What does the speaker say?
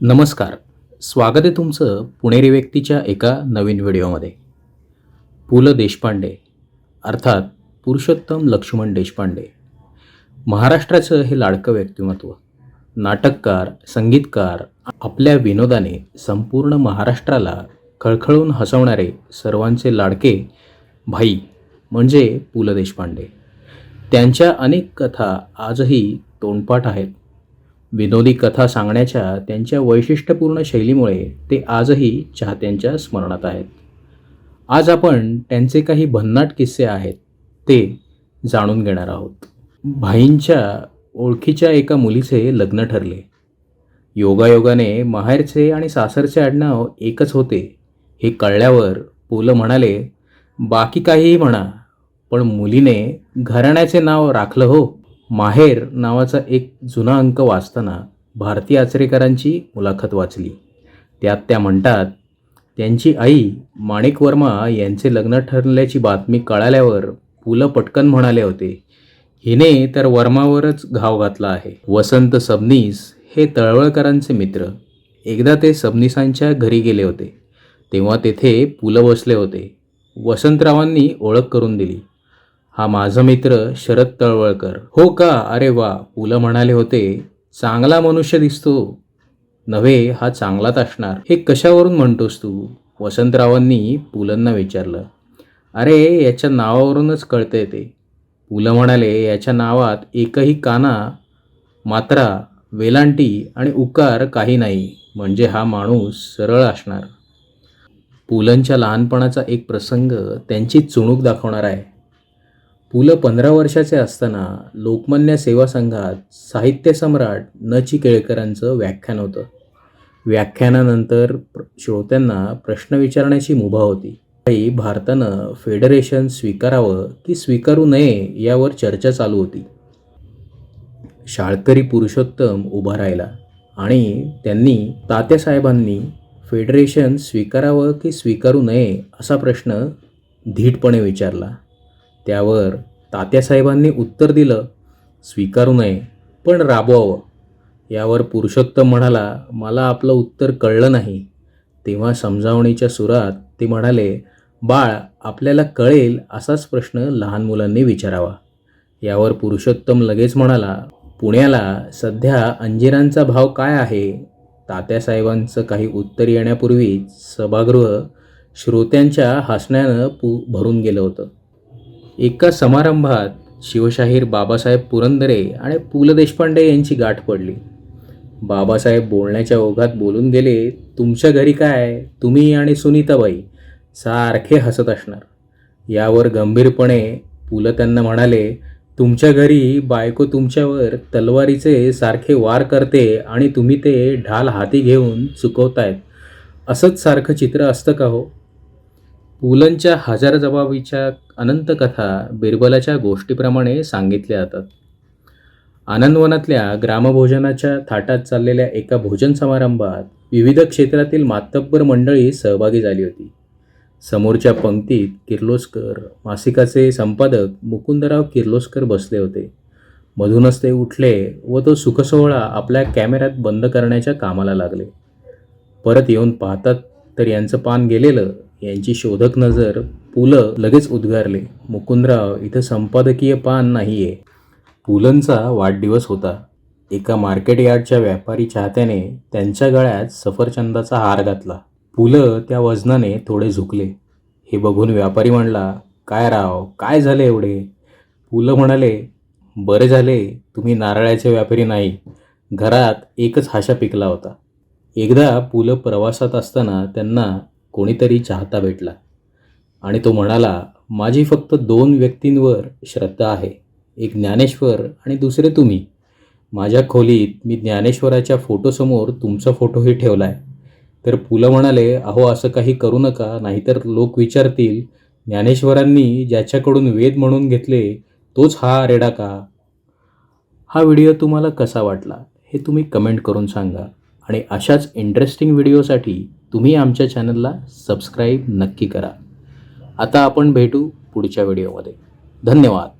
नमस्कार. स्वागत आहे तुमचं पुणेरी व्यक्तीच्या एका नवीन व्हिडिओमध्ये. पु ल देशपांडे अर्थात पुरुषोत्तम लक्ष्मण देशपांडे. महाराष्ट्राचं हे लाडकं व्यक्तिमत्व नाटककार संगीतकार आपल्या विनोदाने संपूर्ण महाराष्ट्राला खळखळून हसवणारे सर्वांचे लाडके भाई म्हणजे पु ल देशपांडे. त्यांच्या अनेक कथा आजही तोंडपाठ आहेत. विनोदी कथा सांगण्याच्या त्यांच्या वैशिष्ट्यपूर्ण शैलीमुळे ते आजही चाहत्यांच्या स्मरणात आहेत. आज आपण त्यांचे काही भन्नाट किस्से आहेत ते जाणून घेणार आहोत. भाईंच्या ओळखीच्या एका मुलीचे लग्न ठरले. योगायोगाने माहेरचे आणि सासरचे आडनाव एकच होते. हे कळल्यावर पुलं म्हणाले बाकी काहीही म्हणा पण मुलीने घराण्याचे नाव राखलं हो. माहेर नावाचा एक जुना अंक वाचताना भारती आचरेकरांची मुलाखत वाचली. त्यात त्या म्हणतात त्यांची आई माणिक वर्मा यांचे लग्न ठरल्याची बातमी कळाल्यावर पु ल पटकन म्हणाले होते हिने तर वर्मावरच घाव घातला आहे. वसंत सबनीस हे तळवळकरांचे मित्र. एकदा ते सबनीसांच्या घरी गेले होते. तेव्हा तेथे पु बसले होते. वसंतरावांनी ओळख करून दिली. हा माझा मित्र शरद तळवळकर. हो का? अरे वा. पुलं म्हणाले होते चांगला मनुष्य दिसतो. नव्हे हा चांगलाच असणार. हे कशावरून म्हणतोस तू? वसंतरावांनी पुलंना विचारलं. अरे याच्या नावावरूनच कळतंय ते. पुलं म्हणाले याच्या नावात एकही काना मात्रा वेलांटी आणि उकार काही नाही. म्हणजे हा माणूस सरळ असणार. पुलंच्या लहानपणाचा एक प्रसंग त्यांची चुणूक दाखवणार आहे. पु ल पंधरा वर्षाचे असताना लोकमान्य सेवा संघात साहित्य सम्राट न चि केळकरांचं व्याख्यान होतं. व्याख्यानानंतर प्र- श्रोत्यांना प्रश्न विचारण्याची मुभा होती. काही भारतानं फेडरेशन स्वीकारावं की स्वीकारू नये यावर चर्चा चालू होती. शाळकरी पुरुषोत्तम उभा राहिला आणि त्यांनी तात्यासाहेबांनी फेडरेशन स्वीकारावं की स्वीकारू नये असा प्रश्न धीटपणे विचारला. त्यावर तात्यासाहेबांनी उत्तर दिलं स्वीकारू नये पण राबवावं. यावर पुरुषोत्तम म्हणाला मला आपलं उत्तर कळलं नाही. तेव्हा समजावणीच्या सुरात ते म्हणाले बाळ आपल्याला कळेल असाच प्रश्न लहान मुलांनी विचारावा. यावर पुरुषोत्तम लगेच म्हणाला पुण्याला सध्या अंजिरांचा भाव काय आहे? तात्यासाहेबांचं काही उत्तर येण्यापूर्वीच सभागृह श्रोत्यांच्या हसण्यानं पु भरून गेलं होतं. एका समारंभात शिवशाहीर बाबासाहेब पुरंदरे आणि पु ल देशपांडे यांची गाठ पडली. बाबासाहेब बोलण्याच्या ओघात बोलून गेले तुमच्या घरी काय? तुम्ही आणि सुनीताबाई सारखे हसत असणार. यावर गंभीरपणे पु ल त्यांना म्हणाले तुमच्या घरी बायको तुमच्यावर तलवारीचे सारखे वार करते आणि तुम्ही ते ढाल हाती घेऊन चुकवतायत. असंच सारखं चित्र असतं का हो? पुलंच्या हजार जबाबीच्या अनंत कथा बिरबलाच्या गोष्टीप्रमाणे सांगितल्या जातात. आनंदवनातल्या ग्रामभोजनाच्या थाटात चाललेल्या एका भोजन समारंभात विविध क्षेत्रातील मातब्बर मंडळी सहभागी झाली होती. समोरच्या पंक्तीत किर्लोस्कर मासिकाचे संपादक मुकुंदराव किर्लोस्कर बसले होते. मधूनच ते उठले व तो सुखसोहळा आपल्या कॅमेऱ्यात बंद करण्याच्या कामाला लागले. परत येऊन पाहतात तर यांचं पान गेलेलं यांची शोधक नजर पुलं लगेच उद्गारले. मुकुंदराव इथं संपादकीय पान नाही आहे पुलंचा वाढदिवस होता. एका मार्केट यार्डच्या व्यापारी चाहत्याने त्यांच्या गळ्यात सफरचंदाचा हार घातला. पुलं त्या वजनाने थोडे झुकले. हे बघून व्यापारी म्हणला काय राव काय झाले एवढे? पुलं म्हणाले बरे झाले तुम्ही नारळाचे व्यापारी नाही. घरात एकच हाशा पिकला होता. एकदा पुलं प्रवासात असताना त्यांना कोणीतरी चाहता भेटला. आणि तो म्हणाला माझी फक्त दोन व्यक्तींवर श्रद्धा आहे. एक ज्ञानेश्वर आणि दुसरे तुम्ही. माझ्या खोलीत मी ज्ञानेश्वराच्या फोटोसमोर तुमचा फोटोही ठेवला आहे तर पुलं म्हणाले अहो असं काही करू नका. नाहीतर लोक विचारतील ज्ञानेश्वरांनी ज्याच्याकडून वेद म्हणून घेतले तोच हा रेडा का? हा व्हिडिओ तुम्हाला कसा वाटला हे तुम्ही कमेंट करून सांगा. आणि अशाच इंटरेस्टिंग व्हिडिओसाठी तुम्ही आमच्या चॅनलला सबस्क्राईब नक्की करा. आता आपण भेटू पुढच्या व्हिडिओमध्ये. धन्यवाद.